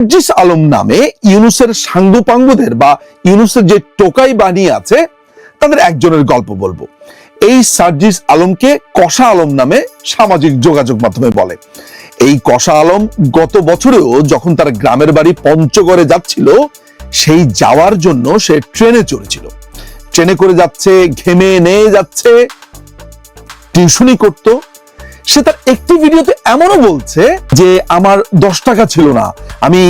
সার্জিস আলম নামে ইউনুসের সাঙ্গুপাঙ্গুদের বা ইউনুসের যে টোকাই বানিয়ে আছে, তাদের একজনের গল্প বলব। এই সার্জিস আলমকে কষা আলম নামে সামাজিক যোগাযোগ মাধ্যমে বলে। এই কষা আলম গত বছরেও যখন তার গ্রামের বাড়ি পঞ্চগড়ে যাচ্ছিল, সেই যাওয়ার জন্য সে ট্রেনে চড়েছিল। ট্রেনে করে যাচ্ছে, ঘেমে নিয়ে যাচ্ছে টিউশনি করত সে তার একটি ভিডিওতে এমনও বলছে যে আমার দশ টাকা ছিল না। আমি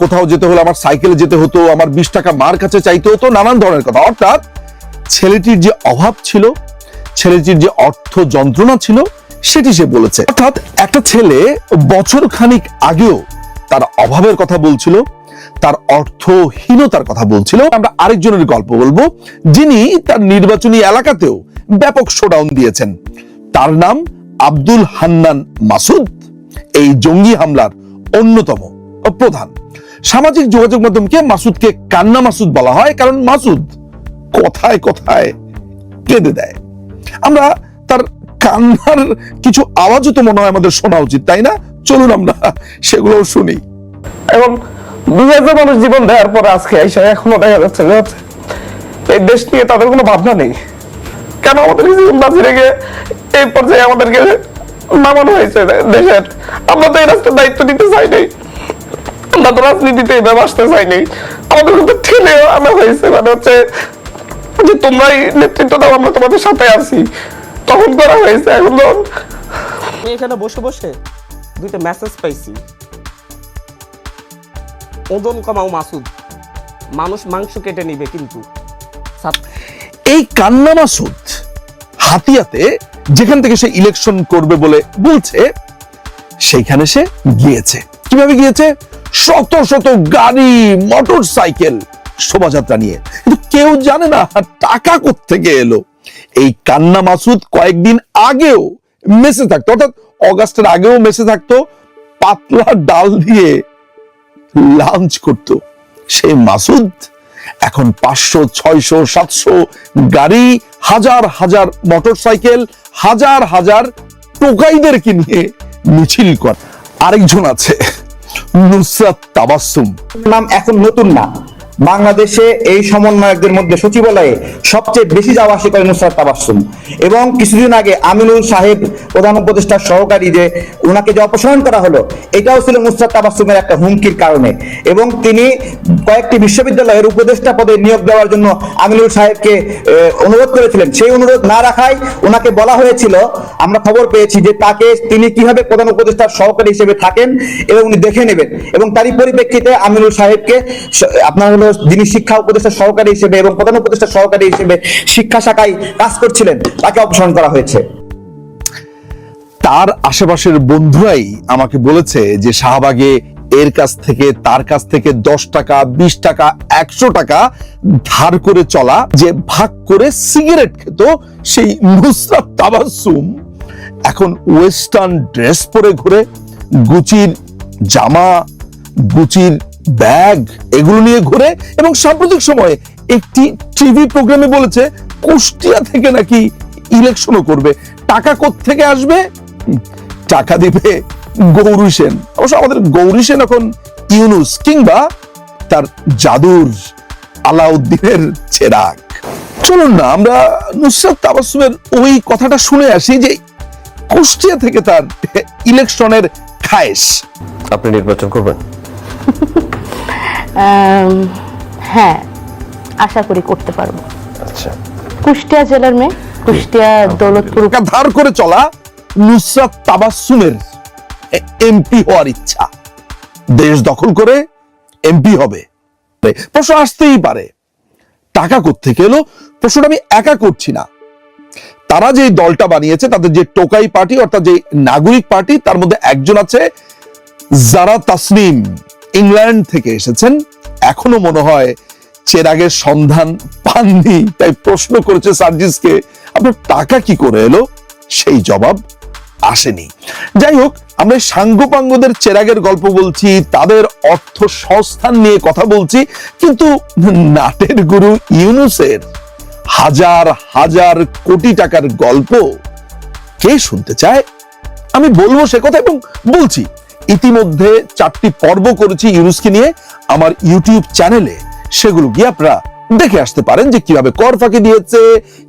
কোথাও যেতে হলে, আমার সাইকেলে যেতে হতো, আমার বিশ টাকা মার কাছে চাইতে হতো, নানান ধরনের কথা। অর্থাৎ ছেলেটির যে অভাব ছিল, ছেলেটির যে অর্থ যন্ত্রণা ছিল, সেটি সে বলেছে। অর্থাৎ একটা ছেলে বছর খানিক আগেও তার অভাবের কথা বলছিল, তার অর্থহীনতার কথা বলছিল। আমরা আরেকজনের গল্প বলব, যিনি তার নির্বাচনী এলাকাতেও ব্যাপক শোডাউন দিয়েছেন। তার নাম আব্দুল হান্নান মাসুদ এই জঙ্গি হামলার অন্যতম প্রধান। সামাজিক যোগাযোগ মাধ্যমকে মাসুদকে কান্না মাসুদ বলা হয়, কারণ মাসুদ কথায় কথায় কেঁদে দেয়। আমরা তার কান্নার কিছু আওয়াজও তো মনে হয় আমাদের শোনা উচিত, তাই না? চলুন আমরা সেগুলো শুনি। এবং দুই হাজার মানুষ জীবন দেওয়ার পর আজকে এখনও দেখা যাচ্ছে এই দেশ নিয়ে তাদের কোনো ভাবনা নেই। কেন আমাদের জীবন বাঁচিয়ে রেখে এই পর্যায়ে আমাদেরকে নামানো হয়েছে দেশের? আমরা তো এই রাস্তার দায়িত্ব নিতে চাই নাই। আমরা তো রাজনীতিতে এভাবে আসতে চাই নাই। আমাদের কিন্তু ঠেলে আনা হয়েছে। মানে হচ্ছে যে তোমরাই নেতৃত্ব দাও আমরা তোমাদের সাথে আছি। তখন করা হয়েছে এখন আমি এখানে বসে বসে দুইটা মেসেজ পাইছি। ওজন কমাও মাসুদ। মানুষ মাংস কেটে নিবে কিন্তু। এই কান্না মাসুদ হাতিয়াতে যেখান থেকে সে ইলেকশন করবে বলে বলছে, সেইখানে সে গিয়েছে। কীভাবে গিয়েছে? শত শত গাড়ি মোটর সাইকেল শোভাযাত্রা নিয়ে। কিন্তু কেউ জানে না টাকা থেকে এলো। এই কান্না মাসুদ কয়েকদিন আগেও মেসে থাকতো, অর্থাৎ অগাস্টের আগেও মেসে থাকতো, পাতলা ডাল দিয়ে লাঞ্চ করত। সেই মাসুদ এখন পাঁচশো, ছয়শো, সাতশো গাড়ি, হাজার হাজার মোটরসাইকেল, হাজার হাজার টোকাইদেরকে নিয়ে মিছিল কর। আরেকজন আছে, নুসরাত তাবাসুম নাম এখন নতুন না। বাংলাদেশে এই সমন্বয়কদের মধ্যে সচিবালয়ে সবচেয়ে বেশি যাওয়া আসে করে নুসরাত তাবাসসুম। এবং কিছুদিন আগে আমিনুল সাহেব, প্রধান উপদেষ্টার সহকারী যে ওনাকে যে অপসারণ করা হলো, এটাও ছিল নুসরাত তাবাসসুমের একটা হুমকির কারণে। এবং তিনি কয়েকটি বিশ্ববিদ্যালয়ের উপদেষ্টা পদে নিয়োগ দেওয়ার জন্য আমিনুল সাহেবকে অনুরোধ করেছিলেন। সেই অনুরোধ না রাখায় ওনাকে বলা হয়েছিল, আমরা খবর পেয়েছি যে তাকে তিনি কীভাবে প্রধান উপদেষ্টার সহকারী হিসেবে থাকেন এবং উনি দেখে নেবেন। এবং তারই পরিপ্রেক্ষিতে আমিনুল সাহেবকে আপনার হলো যিনি শিক্ষা উপদেষ্টা সহকারী হিসেবে এবং প্রধান উপদেষ্টা সহকারী হিসেবে শিক্ষা শাখায় কাজ করছিলেন, তাকে অপসারণ করা হয়েছে। তার আশেপাশের বন্ধুরাই আমাকে বলেছে যে শাহবাগে এর কাছ থেকে, তার কাছ থেকে দশ টাকা, বিশ টাকা, একশো টাকা ধার করে চলা, যে ভাগ করে সিগারেট খেত সেই নুসরাত তাবাসুম, এখন ওয়েস্টার্ন ড্রেস পরে ঘুরে গুচির জামা, গুচির ব্যাগ এগুলো নিয়ে ঘুরে এবং সাম্প্রতিক সময়ে একটি টিভি প্রোগ্রামে বলেছে কুষ্টিয়া থেকে নাকি ইলেকশনও করবে। টাকা থেকে আসবে? টাকা দিবে গৌরী সেন। অবশ্য আমাদের গৌরী সেন এখন ইউনুস কিংবা তার জাদুর আলাউদ্দিনের চেরাগ। চলুন না, আমরা নুসরাত তাবাসুমের ওই কথাটা শুনে আসি যে কুষ্টিয়া থেকে তার ইলেকশনের খায়েশ। আপনি নির্বাচন করবেন? হ্যাঁ আশা করি করতে পারব। আচ্ছা। কুষ্টিয়া জেলার মেয়ে কুষ্টিয়া দৌলতপুর। ধার করে চলা নুসরাত এমপি হওয়ার ইচ্ছা। দেশ দখল করে এমপি হবে। প্রশ্ন আসতেই পারে টাকা থেকে এলো? প্রশ্নটা আমি একা করছি না। তারা যে দলটা বানিয়েছে তাদের যে টোকাই পার্টি অর্থাৎ যে নাগরিক পার্টি তার মধ্যে একজন আছে যারা তাসনিম। ইংল্যান্ড থেকে এসেছেন। এখনও মনে হয় চেরাগের সন্ধান পাননি। তাই প্রশ্ন করেছে সার্জিসকে, আপনার টাকা কি করে এলো? সেই জবাব আসেনি। যাই হোক, আমরা সাঙ্গপাঙ্গদের চেরাগের গল্প বলছি, তাদের অর্থ সংস্থান নিয়ে কথা বলছি, কিন্তু নাটের গুরু ইউনুসের হাজার হাজার কোটি টাকার গল্প কে শুনতে চায়? আমি বলব সে কথা এবং বলছি। ইতিমধ্যে চারটি পর্ব করেছি ইউনুসকে নিয়ে। আমার ইউটিউব চ্যানেলে সেগুলো গিয়ে আপনারা দেখে আসতে পারেন যে কীভাবে কর ফাঁকি দিয়েছে,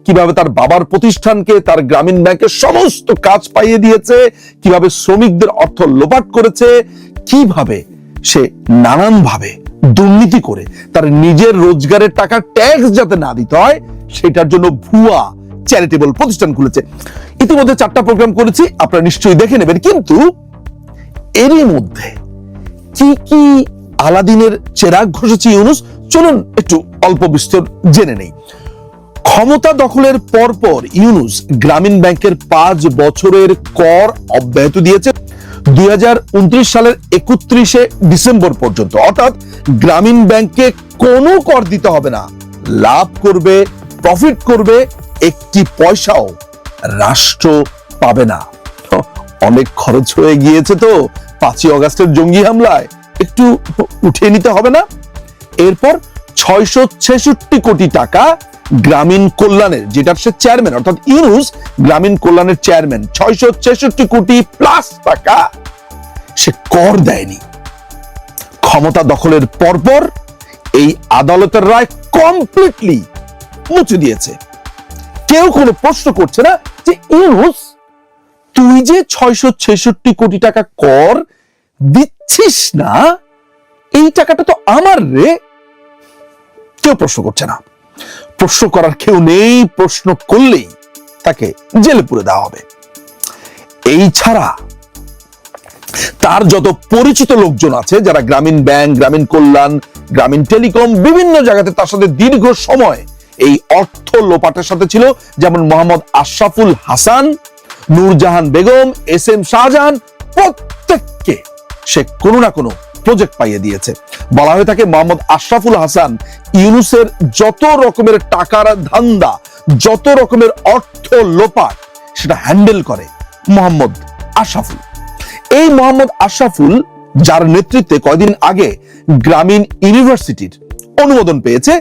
কীভাবে তার বাবার প্রতিষ্ঠানকে, তার গ্রামীণ ব্যাংকের সমস্ত কাজ পাইয়ে দিয়েছে, কীভাবে শ্রমিকদের অর্থ লোপাট করেছে, কীভাবে সে নানান ভাবে দুর্নীতি করে তার নিজের রোজগারের টাকা ট্যাক্স যাতে না দিতে হয়, সেটার জন্য ভুয়া চ্যারিটেবল প্রতিষ্ঠান খুলেছে। ইতিমধ্যে চারটা প্রোগ্রাম করেছি, আপনারা নিশ্চয়ই দেখে নেবেন। কিন্তু এরই মধ্যে কি কি আলাদিনের চেরাগ ঘষেছে ইউনুস? চলুন একটু অল্প বিস্তর জেনে নেই। ক্ষমতা দখলের পরপর ইউনুস গ্রামীণ ব্যাংকের পাঁচ বছরের কর অব্যাহত দিয়েছে। দুই হাজার উনত্রিশ সালের একত্রিশে ডিসেম্বর পর্যন্ত। অর্থাৎ গ্রামীণ ব্যাংকে কোনো কর দিতে হবে না। লাভ করবে, প্রফিট করবে, একটি পয়সাও রাষ্ট্র পাবে না। অনেক খরচ হয়ে গিয়েছে তো, পাঁচই অগাস্টের জঙ্গি হামলায়। একটু উঠিয়ে নিতে হবে না? এরপর ছয়শো ছেষট্টি কোটি টাকা গ্রামীণ কল্যাণের, যেটার সে চেয়ারম্যান অর্থাৎ ইউনুস গ্রামীণ কল্যাণের চেয়ারম্যান ছয়শো ছেষট্টি কোটি প্লাস টাকা সে কর দেয়নি। ক্ষমতা দখলের পরপর এই আদালতের রায় কমপ্লিটলি মুছে দিয়েছে। কেউ কোনো প্রশ্ন করছে না যে ইউনুস তুই যে ছয়শো ছেষট্টি কোটি টাকা কর দিচ্ছিস না, এই টাকাটা তো আমার রে। কেউ প্রশ্ন করছে না। প্রশ্ন করার কেউ নেই, প্রশ্ন করলেই তাকে জেলে পুরে দেওয়া হবে। এই ছাড়া তার যত পরিচিত লোকজন আছে, যারা গ্রামীণ ব্যাংক, গ্রামীণ কল্যাণ, গ্রামীণ টেলিকম, বিভিন্ন জায়গাতে তার সাথে দীর্ঘ সময় এই অর্থ লোপাটের সাথে ছিল, যেমন মোহাম্মদ আশরাফুল হাসান নূরজাহান বেগম, এস এম শাহজাহান, প্রত্যেককে সে কোনো না কোনো প্রজেক্ট পাইয়ে দিয়েছে। বলা হয়ে থাকে মোহাম্মদ আশরাফুল হাসান, ইউনুসের যত রকমের টাকার ধান্দা, যত রকমের অর্থ লোপাট, সেটা হ্যান্ডেল করে মোহাম্মদ আশরাফুল। এই মোহাম্মদ আশরাফুল, যার নেতৃত্বে কয়দিন আগে গ্রামীণ ইউনিভার্সিটির অনুমোদন পেয়েছে,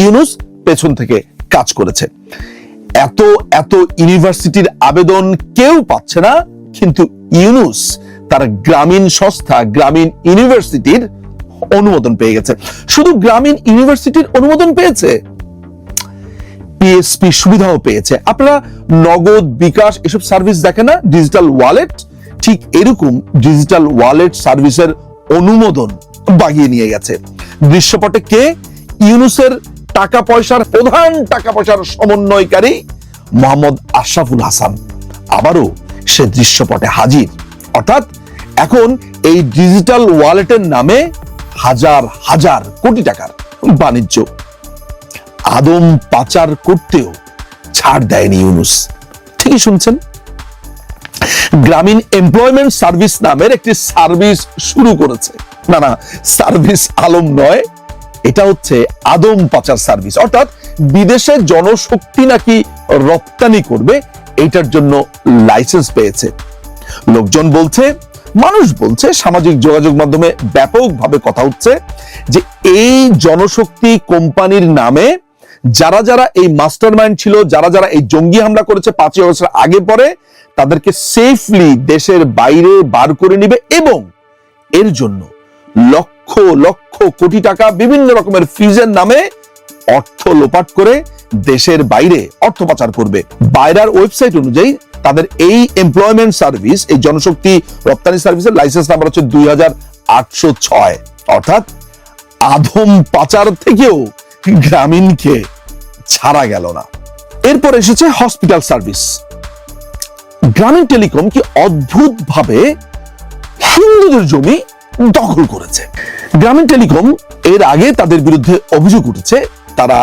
ইউনুস পেছন থেকে কাজ করেছে। এত এত ইউনিভার্সিটির আবেদন কেউ পাচ্ছে না, কিন্তু ইউনুস তার গ্রামীণ সংস্থা, গ্রামীণ ইউনিভার্সিটির অনুমোদন পেয়ে গেছে। শুধু গ্রামীণ ইউনিভার্সিটির অনুমোদন পেয়েছে, পিএসপি সুবিধাও পেয়েছে। আপনারা নগদ, বিকাশ এসব সার্ভিস দেখেন না, ডিজিটাল ওয়ালেট, ঠিক এরকম ডিজিটাল ওয়ালেট সার্ভিসের অনুমোদন বাগিয়ে নিয়ে গেছে। দৃশ্যপটে কে? ইউনুসের টাকা পয়সার প্রধান টাকা পয়সার সমন্বয়কারী মোহাম্মদ আশরাফুল হাসান। আবারও সে দৃশ্যপটে হাজির। অর্থাৎ এখন এই ডিজিটাল ওয়ালেটের নামে হাজার হাজার কোটি টাকার বাণিজ্য। আদম পাচার করতেও ছাড় দেয়নি ইউনুস। ঠিকই শুনছেন? গ্রামীণ এমপ্লয়মেন্ট সার্ভিস নামের একটি সার্ভিস শুরু করেছে। না না, সার্ভিস আলম নয় এটা হচ্ছে আদম পাচার সার্ভিস। অর্থাৎ বিদেশে জনশক্তি নাকি রপ্তানি করবে, এইটার জন্য লাইসেন্স পেয়েছে। লোকজন বলছে, মানুষ বলছে, সামাজিক যোগাযোগ মাধ্যমে ব্যাপকভাবে কথা হচ্ছে যে এই জনশক্তি কোম্পানির নামে যারা যারা এই মাস্টার মাইন্ড ছিল, যারা যারা এই জঙ্গি হামলা করেছে পাঁচই আগস্টের আগে পরে, তাদেরকে সেফলি দেশের বাইরে বার করে নিবে এবং এর জন্য লক্ষ লক্ষ কোটি টাকা বিভিন্ন রকমের ফিজের নামে অর্থ লোপাট করে দেশের বাইরে অর্থ পাচার করবে। বাইরার ওয়েবসাইট অনুযায়ী তাদের এই এমপ্লয়মেন্ট সার্ভিস এই জনশক্তি রপ্তানি সার্ভিসের লাইসেন্স নাম্বার হচ্ছে দুই হাজার আটশো ছয়। অর্থাৎ আধম পাচার থেকেও গ্রামীণকে ছাড়া গেল না। এরপর এসেছে হসপিটাল সার্ভিস গ্রামীণ টেলিকম কি অদ্ভুত ভাবে হিন্দুদের জমি দখল করেছে। গ্রামীণ টেলিকম এর আগে তাদের বিরুদ্ধে অভিযোগ উঠেছে, তারা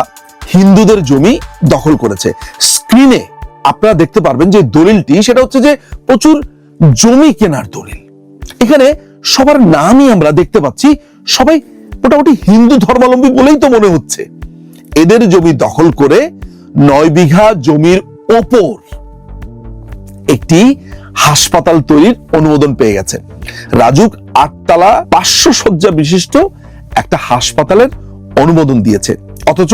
হিন্দুদের জমি দখল করেছে। স্ক্রিনে আপনারা দেখতে পারবেন যে দলিলটি, সেটা হচ্ছে যে প্রচুর জমি কেনার দলিল। এখানে সবার নামই আমরা দেখতে পাচ্ছি, সবাই মোটামুটি হিন্দু ধর্মাবলম্বী বলেই তো মনে হচ্ছে। এদের জমি দখল করে নয় বিঘা জমির ওপর একটি হাসপাতাল তৈরির অনুমোদন পেয়ে গেছে। রাজুক আটতলা পাঁচশো শয্যা বিশিষ্ট একটা হাসপাতালের অনুমোদন দিয়েছে। অথচ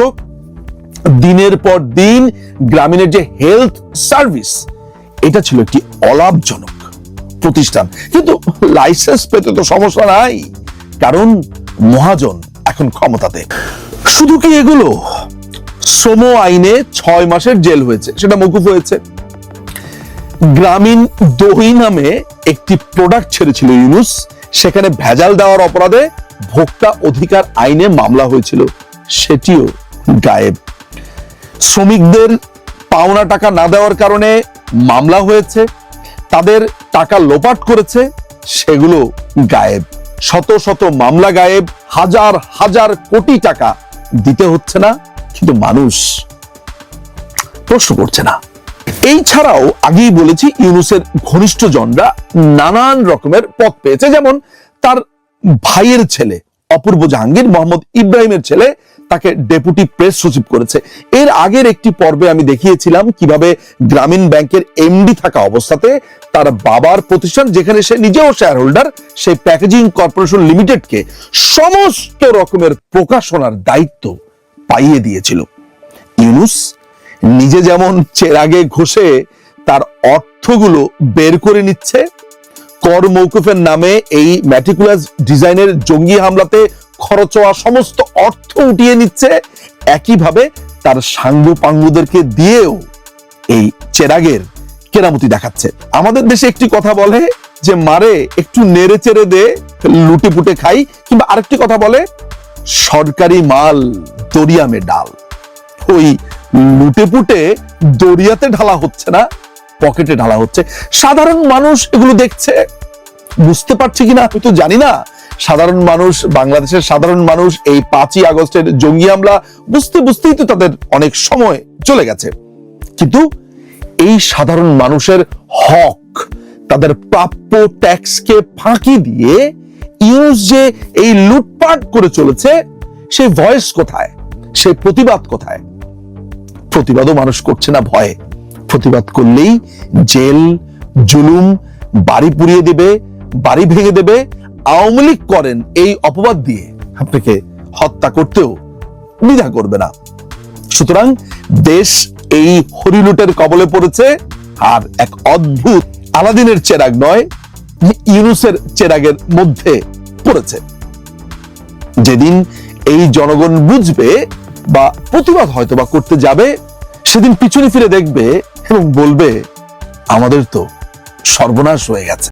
দিনের পর দিন গ্রামীণের যে হেলথ সার্ভিস, এটা ছিল একটি অলাভজনক প্রতিষ্ঠান। কিন্তু লাইসেন্স পেতে তো সমস্যা নাই, কারণ মহাজন এখন ক্ষমতাতে। শুধু কি এগুলো? শ্রম আইনে ছয় মাসের জেল হয়েছে, সেটা মকুফ হয়েছে। গ্রামীণ দই নামে একটি প্রোডাক্ট ছেড়েছিল ইউনুস। সেখানে ভেজাল দেওয়ার অপরাধে ভোক্তা অধিকার আইনে মামলা হয়েছিল। সেটিও গায়েব। শ্রমিকদের পাওনা টাকা না দেওয়ার কারণে মামলা হয়েছে। তাদের টাকা লোপাট করেছে। সেগুলো গায়েব। শত শত মামলা গায়েব। হাজার হাজার কোটি টাকা দিতে হচ্ছে না। কিন্তু মানুষ প্রশ্ন করছে না। এই ছাড়াও আগেই বলেছি ইউনুসের ঘনিষ্ঠ জনরা নানান রকমের পথ পেয়েছে। যেমন তার ভাইয়ের ছেলে, অপূর্ব জাহাঙ্গীর মোহাম্মদ ইব্রাহিমের ছেলে, তাকে ডেপুটি প্রেস সচিব করেছে। এর আগের একটি পর্বে আমি দেখিয়েছিলাম কীভাবে গ্রামীণ ব্যাংকের এমডি থাকা অবস্থাতে তার বাবার প্রতিষ্ঠান, যেখানে সে নিজেও শেয়ার হোল্ডার সেই প্যাকেজিং কর্পোরেশন লিমিটেডকে সমস্ত রকমের প্রকাশনার দায়িত্ব পাইয়ে দিয়েছিল। ইউনুস নিজে যেমন চেরাগে ঘষে তার অর্থগুলো বের করে নিচ্ছে, কর মৌকুফের নামে এই ম্যাটিকুলাস ডিজাইনের জঙ্গি হামলাতে খরচ হওয়া সমস্ত অর্থ উঠিয়ে নিচ্ছে, একইভাবে তার সাঙ্গু পাঙ্গুদেরকে দিয়েও এই চেরাগের কেরামতি দেখাচ্ছে। আমাদের দেশে একটি কথা বলে যে, মারে, একটু নেড়ে চেড়ে দে, লুটে পুটে খাই। কিংবা আরেকটি কথা বলে, সরকারি মাল দরিয়ামে ডাল। ওই লুটে পুটে দরিয়াতে ঢালা হচ্ছে না, পকেটে ঢালা হচ্ছে। সাধারণ মানুষ এগুলো দেখছে। বুঝতে পারছে কিনা? আমি তো জানি না। সাধারণ মানুষ, বাংলাদেশের সাধারণ মানুষ, এই পাঁচই আগস্টের জঙ্গি হামলা বুঝতে বুঝতেই তো তাদের অনেক সময় চলে গেছে। কিন্তু এই সাধারণ মানুষের হক, তাদের প্রাপ্য ট্যাক্সকে ফাঁকি দিয়ে ইউজ যে এই লুটপাট করে চলেছে, সে ভয়েস কোথায়? সে প্রতিবাদ কোথায়? প্রতিবাদও মানুষ করছে না ভয়ে। প্রতিবাদ করলেই জেল, জুলুম, বাড়ি পুড়িয়ে দেবে, বাড়ি ভেঙে দেবে, আওয়ামী লীগ করেন এই অপবাদ দিয়ে। আপনাকে হত্যা করতেও দ্বিধা করবে না। সুতরাং দেশ এই হরিলুটের কবলে পড়েছে, আর এক অদ্ভুত আলাদিনের চেরাগ নয়, ইউনুসের চেরাগের মধ্যে পড়েছে। যেদিন এই জনগণ বুঝবে বা প্রতিবাদ হয়তো বা করতে যাবে, সেদিন পিছনে ফিরে দেখবে এবং বলবে, আমাদের তো সর্বনাশ হয়ে গেছে।